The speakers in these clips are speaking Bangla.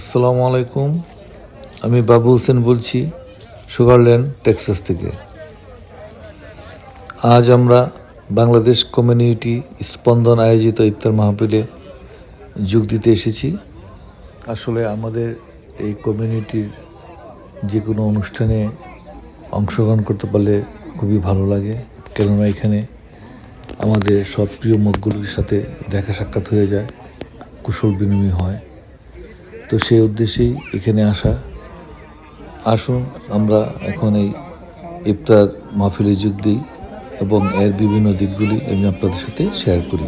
আসসালামু আলাইকুম। আমি বাবু হোসেন বলছি, সুগারল্যান্ড, টেক্সাস থেকে। আজ আমরা বাংলাদেশ কমিউনিটি স্পন্দন আয়োজিত ইফতার মাহফিলে যোগ দিতে এসেছি। আসলে আমাদের এই কমিউনিটির যে কোনো অনুষ্ঠানে অংশগ্রহণ করতে পারলে খুবই ভালো লাগে। কেননা এখানে আমাদের সব প্রিয় মুখগুলির সাথে দেখা সাক্ষাৎ হয়ে যায়, কুশল বিনিময় হয়। তো সেই উদ্দেশ্যেই এখানে আসা। আসুন, আমরা এখন এই ইফতার মাহফিলে যোগ দিই এবং এর বিভিন্ন দিকগুলি আমি আপনাদের সাথে শেয়ার করি।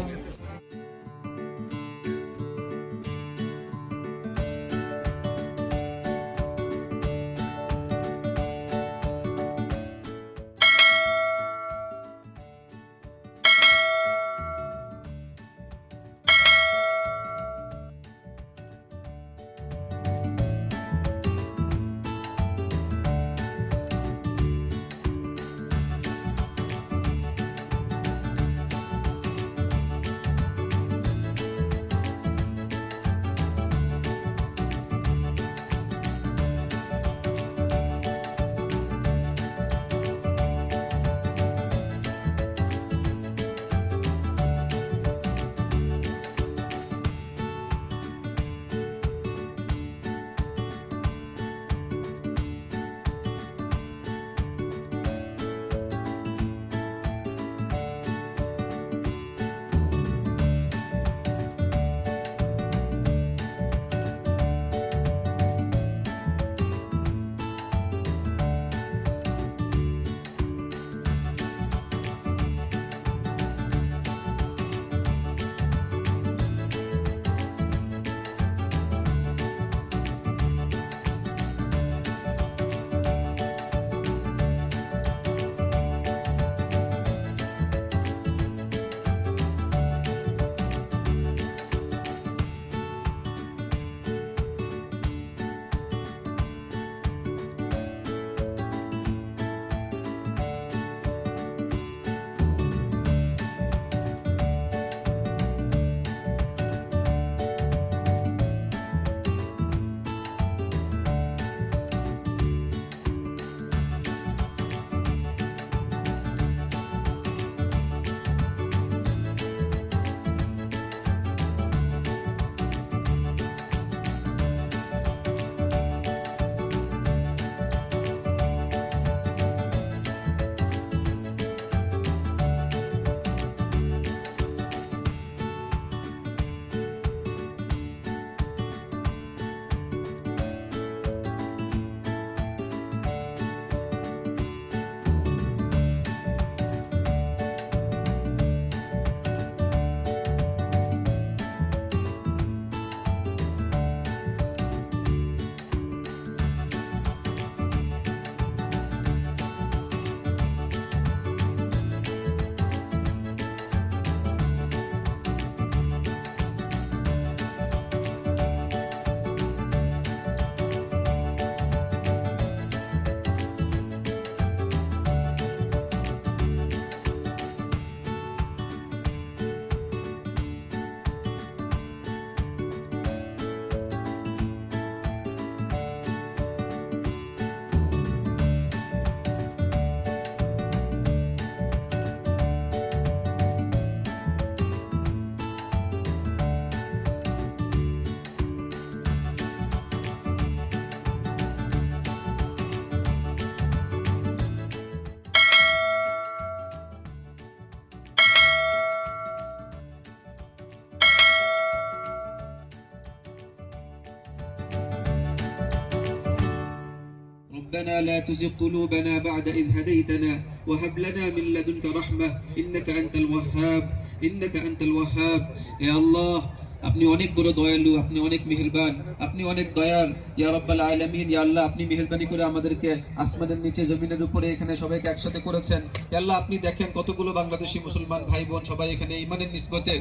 ربنا لا تزغ قلوبنا بعد إذ هديتنا وهب لنا من لدنك رحمة إنك أنت الوهاب إنك أنت الوهاب. يا الله আপনি অনেক বড় দয়ালু, আপনি অনেক মেহেরবান, আপনি অনেক দয়াল। ইয়া রব্বাল আলামিন, ইয়া আল্লাহ, আপনি মেহেরবানি করে আমাদেরকে আসমানের নিচে, জমিনের উপরে এখানে সবাইকে একসাথে করেছেন। আল্লাহ, আপনি দেখেন কতগুলো বাংলাদেশি মুসলমান ভাই বোন সবাই এখানে ইমানের নিসবতে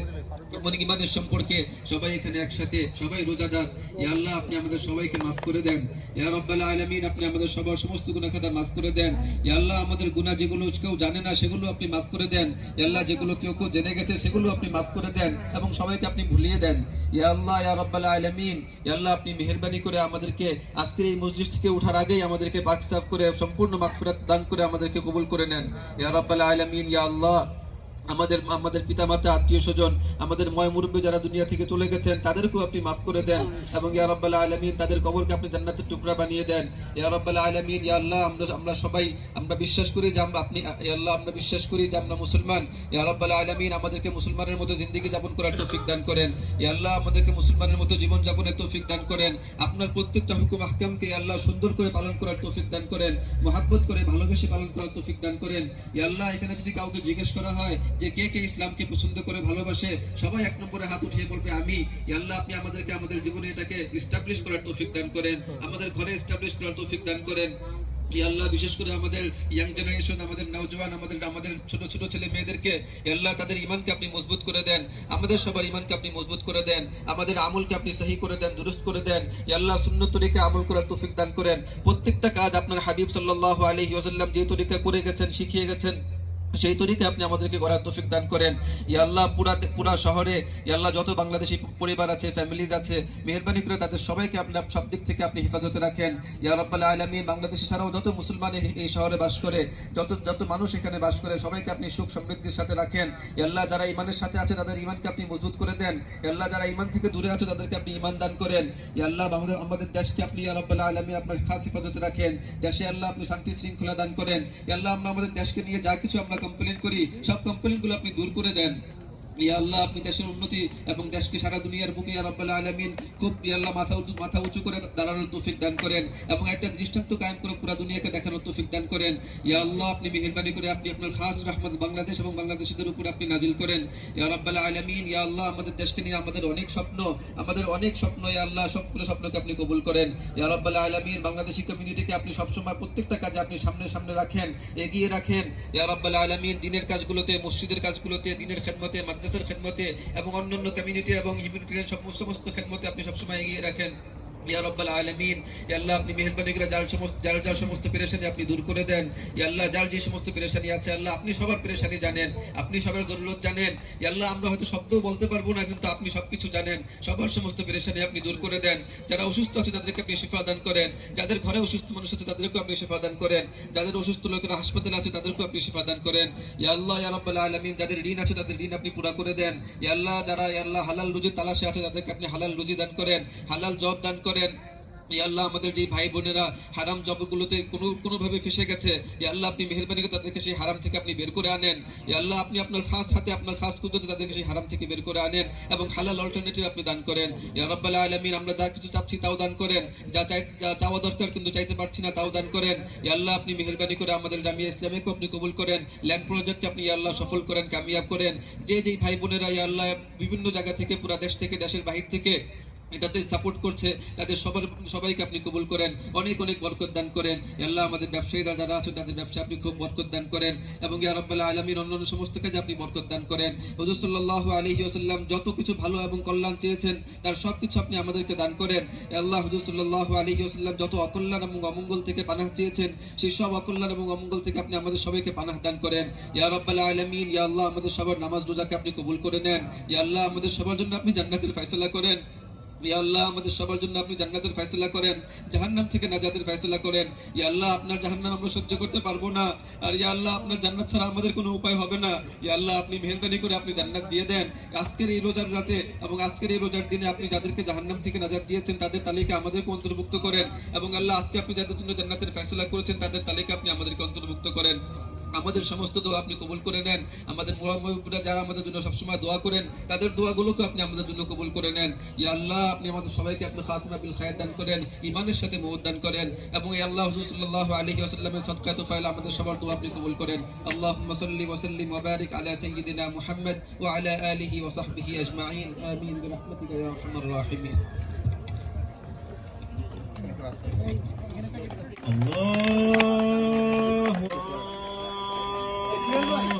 এবং ইমানের সম্পর্কে সবাই এখানে একসাথে, সবাই রোজাদার। ইয়া আল্লাহ, আপনি আমাদের সবাইকে মাফ করে দেন। ইয়া রব্বাল আলামিন, আপনি আমাদের সবার সমস্ত গুনাহ খাতা মাফ করে দেন। ইয়া আল্লাহ, আমাদের গুনাহ যেগুলো কেউ জানে না, সেগুলো আপনি মাফ করে দেন। ইয়া আল্লাহ, যেগুলো কেউ কেউ জেনে গেছে, সেগুলো আপনি মাফ করে দেন এবং সবাইকে আপনি ভুলিয়ে দেন। দেন ইয়া আল্লাহ, ইয়া রব্বাল আলামিন ইয়া আল্লাহ, আপনি মেহেরবানি করে আমাদেরকে আজকের এই মসজিদ থেকে ওঠার আগেই আমাদেরকে পাক সাফ করে সম্পূর্ণ মাগফিরাত দান করে আমাদেরকে কবুল করে নেন। ইয়া রব্বাল আলামিন ইয়া আল্লাহ আমাদের আমাদের পিতামাতা, আত্মীয় স্বজন, আমাদের ময় মুরব্বী যারা দুনিয়া থেকে চলে গেছেন, তাদেরকেও আপনি মাফ করে দেন এবং ইয়া রাব্বাল আলামিন তাদের কবরকে আপনি জান্নাতের টুকরা বানিয়ে দেন। ইয়া রাব্বাল আলামিন, ইয়া আল্লাহ, আমরা আমরা সবাই, আমরা বিশ্বাস করি যে আমরা আপনি, ইয়া আল্লাহ, আমরা বিশ্বাস করি যে আমরা মুসলমান। ইয়া রাব্বাল আলামিন, আমাদেরকে মুসলমানের মতো জিন্দেগি যাপন করার তৌফিক দান করেন। ইয়া আল্লাহ, আমাদেরকে মুসলমানের মতো জীবন যাপনের তৌফিক দান করেন। আপনার প্রত্যেকটা হুকুম, আহকামকে আল্লাহ সুন্দর করে পালন করার তৌফিক দান করেন। মহাব্বত করে ভালোবেসে পালন করার তৌফিক দান করেন। ইয়া আল্লাহ, এখানে যদি কাউকে জিজ্ঞেস করা হয় যে কে কে ইসলামকে পছন্দ করে, ভালোবাসে, সবাই এক নম্বরে হাত উঠিয়ে বলবে, আমি আল্লাহ, আপনি আমাদেরকে, আমাদের জীবনে এটাকে ইস্টাবলিশ করার তৌফিক দান করেন, আমাদের ঘরে ইস্টাবলিশ করার তৌফিক দান করেন। বিশেষ করে আমাদের ইয়াং জেনারেশন আমাদের আমাদের আমাদের ছোট ছোট ছেলে মেয়েদেরকে তাদের ইমানকে আপনি মজবুত করে দেন, আমাদের সবার ইমানকে আপনি মজবুত করে দেন, আমাদের আমলকে আপনি সহি করে দেন, দুরুস্ত করে দেন আল্লাহ, সুন্নত তরিকে আমল করার তৌফিক দান করেন। প্রত্যেকটা কাজ আপনার হাবিব সাল্লাল্লাহু আলাইহি ওয়াসাল্লাম যে তরিকা করে গেছেন, শিখিয়ে গেছেন। সেই তরিকে আপনি আমাদেরকে করার তৌফিক দান করেন। ইয়া আল্লাহ, পুরা পুরা শহরে, ইয়া আল্লাহ, যত বাংলাদেশি পরিবার আছে ফ্যামিলিজ আছে, মেহেরবানি করে তাদের সবাইকে আপনি সব দিক থেকে আপনি হেফাজতে রাখেন। ইয়া রাব্বাল আলামিন, বাংলাদেশে ছাড়াও যত মুসলমান এই- শহরে বাস করে, যত যত মানুষ এখানে বাস করে, সবাইকে আপনি সুখ সমৃদ্ধির সাথে রাখেন। ইয়া আল্লাহ, যারা ইমানের সাথে আছে, তাদের ইমানকে আপনি মজবুত করে দেন। ইয়া আল্লাহ, যারা ইমান থেকে দূরে আছে, তাদেরকে আপনি ইমান দান করেন। ইয়া আল্লাহ, আমাদের আমাদের দেশকে আপনি, ইয়া রাব্বাল আলামিন, আপনার খাস হেফাজতে রাখেন। দেশে আল্লাহ আপনি শান্তি শৃঙ্খলা দান করেন। ইয়া আল্লাহ, আমরা আমাদের দেশকে নিয়ে যা কিছু কমপ্লেন করি সব কমপ্লেনগুলো আপনি দূর করে দেন। আল্লাহ, আপনি দেশের উন্নতি এবং দেশকে সারা দুনিয়ার বুকে আলামিন খুব মাথা উঁচু মাথা উঁচু করে দাঁড়ানোর তৌফিক দান করেন এবং একটা দৃষ্টান্ত কায়েম করে পুরো দুনিয়াকে দেখানোর তৌফিক দান করেন। ইয়া আল্লাহ, আপনি মেহেরবানি করে আপনি আপনার খাস রহমত বাংলাদেশ এবং বাংলাদেশিদের উপর আপনি নাজিল করেন। ইয়া রাব্বাল আলামিন, ইয়া আল্লাহ, আমাদের দেশকে নিয়ে আমাদের অনেক স্বপ্ন, আমাদের অনেক স্বপ্ন, ইয়া আল্লাহ, সবগুলো স্বপ্নকে আপনি কবুল করেন। ইয়া রাব্বাল আলামিন, বাংলাদেশি কমিউনিটিকে আপনি সবসময় প্রত্যেকটা কাজে আপনি সামনে সামনে রাখেন, এগিয়ে রাখেন। ইয়া রাব্বাল আলামিন, দিনের কাজগুলোতে, মসজিদের কাজগুলোতে, দিনের খেদমতে মাদ্রাসার খেদমতে এবং অন্যান্য কমিউনিটি এবং হিউম্যানিটেরিয়ান সমস্ত সমস্ত খেদমতে আপনি সবসময় এগিয়ে রাখেন। ইয়া রাব্বাল আলামিন। আল্লাহ, আপনি মেহেরবানি করে যার সমস্ত যার যার সমস্ত পেরেশানি আপনি দূর করে দেন। আল্লাহ, যার যে সমস্ত পেরেশানি আছে, আল্লাহ আপনি সবার পেরেশানি জানেন, আপনি সবার জরুরত জানেন। আল্লাহ, আমরা হয়তো শব্দ বলতে পারব না, কিন্তু আপনি সবকিছু জানেন। সবার সমস্ত পেরেশানি আপনি দূর করে দেন। যারা অসুস্থ আছে, তাদেরকে আপনি শিফা দান করেন। যাদের ঘরে অসুস্থ মানুষ আছে, তাদেরকেও আপনি শিফা দান করেন। যাদের অসুস্থ লোকেরা হাসপাতালে আছে, তাদেরকেও আপনি শিফা দান করেন। আল্লাহ, ইয়া রাব্বাল আলামিন, যাদের ঋণ আছে, তাদের ঋণ আপনি পুরা করে দেন। আল্লাহ, যারা আল্লাহ, হালাল রুজির তালাশে আছে, তাদেরকে আপনি হালাল রুজি দান করেন। হালাল জব দান করেন। ইয়া আল্লাহ, আমাদের যে ভাই বোনেরা হারাম জবগুলোতে কোনো, কোনোভাবে ফেসে গেছে আল্লাহ, আপনি মেহেরবানি করে তাদেরকে সেই হারাম থেকে আপনি বের করে আনেন আল্লাহ, আপনি আপনার খাস হাতে, আপনার খাস কুদরতে তাদেরকে সেই হারাম থেকে বের করে আনেন এবং হালাল অল্টারনেটিভ আপনি দান করেন আলামিন, আমরা যা কিছু চাচ্ছি তাও দান করেন, যা চাই, যা চাওয়া দরকার কিন্তু চাইতে পারছি না, তাও দান করেন আল্লাহ, আপনি মেহেরবানি করে আমাদের জামিয়া ইসলামিকও আপনি কবুল করেন ল্যান্ড প্রজেক্টকে আপনি আল্লাহ, সফল করেন, কামিয়াব করেন, যে, যেই ভাই বোনেরা আল্লাহ, বিভিন্ন জায়গা থেকে, পুরা দেশ থেকে, দেশের বাহির থেকে এটাতে সাপোর্ট করছে, তাদের সবার, সবাইকে আপনি কবুল করেন, অনেক অনেক বরকত দান করেন। আল্লাহ, আমাদের ব্যবসায়ীরা যারা আছে তাদের ব্যবসা আপনি খুব বরকত দান করেন। এবং ইয়া রাব্বাল আলামিন, অন্যান্য সমস্ত কাজে আপনি বরকত দান করেন। হুজুর সাল্লাল্লাহু আলাইহি ওয়াসাল্লাম যত কিছু ভালো এবং কল্যাণ চেয়েছেন, তার সব কিছু আপনি আমাদেরকে দান করেন। আল্লাহ, হুজুর সাল্লাল্লাহু আলাইহি ওয়াসাল্লাম যত অকল্যাণ এবং অমঙ্গল থেকে পানাহ চেয়েছেন, সেই সব অকল্যাণ এবং অমঙ্গল থেকে আপনি আমাদের সবাইকে পানাহ দান করেন। ইয়া রাব্বাল আলামিন, ইয়া আল্লাহ, আমাদের সবার নামাজ রোজাকে আপনি কবুল করে নেন। ইয়া আল্লাহ, আমাদের সবার জন্য আপনি জান্নাতের ফয়সালা করেন। করে আপনি জান্নাত দিয়ে দেন। আজকের এই রোজার রাতে এবং আজকের এই রোজার দিনে জাহান্নাম থেকে দিয়েছেন, তাদের তালিকা আমাদেরকে অন্তর্ভুক্ত করেন। এবং আল্লাহ, আজকে আপনি যাদের জন্য জান্নাতের ফয়সালা করেছেন, তাদের তালিকা আপনি আমাদেরকে অন্তর্ভুক্ত করেন। আমাদের সমস্ত দোয়া আপনি কবুল করে নেন। আমাদের মোহাম্মদপুরা যারা আমাদের জন্য সবসময় দোয়া করেন, তাদের দোয়াগুলোকে আপনি আমাদের জন্য কবুল করে নেন। ইয়া আল্লাহ, আপনি আমাদের সবাইকে আপনি খাতমা বিল খায়ের দান করেন ইমানের সাথে মৌত দান করেন এবং এই আল্লাহ হুজুর সাল্লাহ আলহি আসাল্লামের সৎকা ফাইল আমাদের সবার দোয়া আপনি কবুল করেন। আল্লাহ মসল্লি ওয়াসাল্লিম ওবারিক আলা সঈদিনা মুহাম্মদ ও আলা আলিহি ওসাহবিহি আজমাইন। আমিন। বিরহমতিকা ইয়া আরহামার রাহিমিন। Allah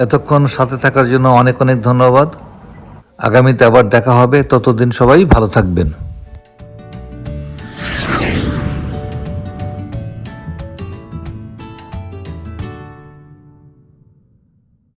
এতক্ষণ সাথে থাকার জন্য অনেক অনেক ধন্যবাদ। আগামীতে আবার দেখা হবে। ততদিন সবাই ভালো থাকবেন।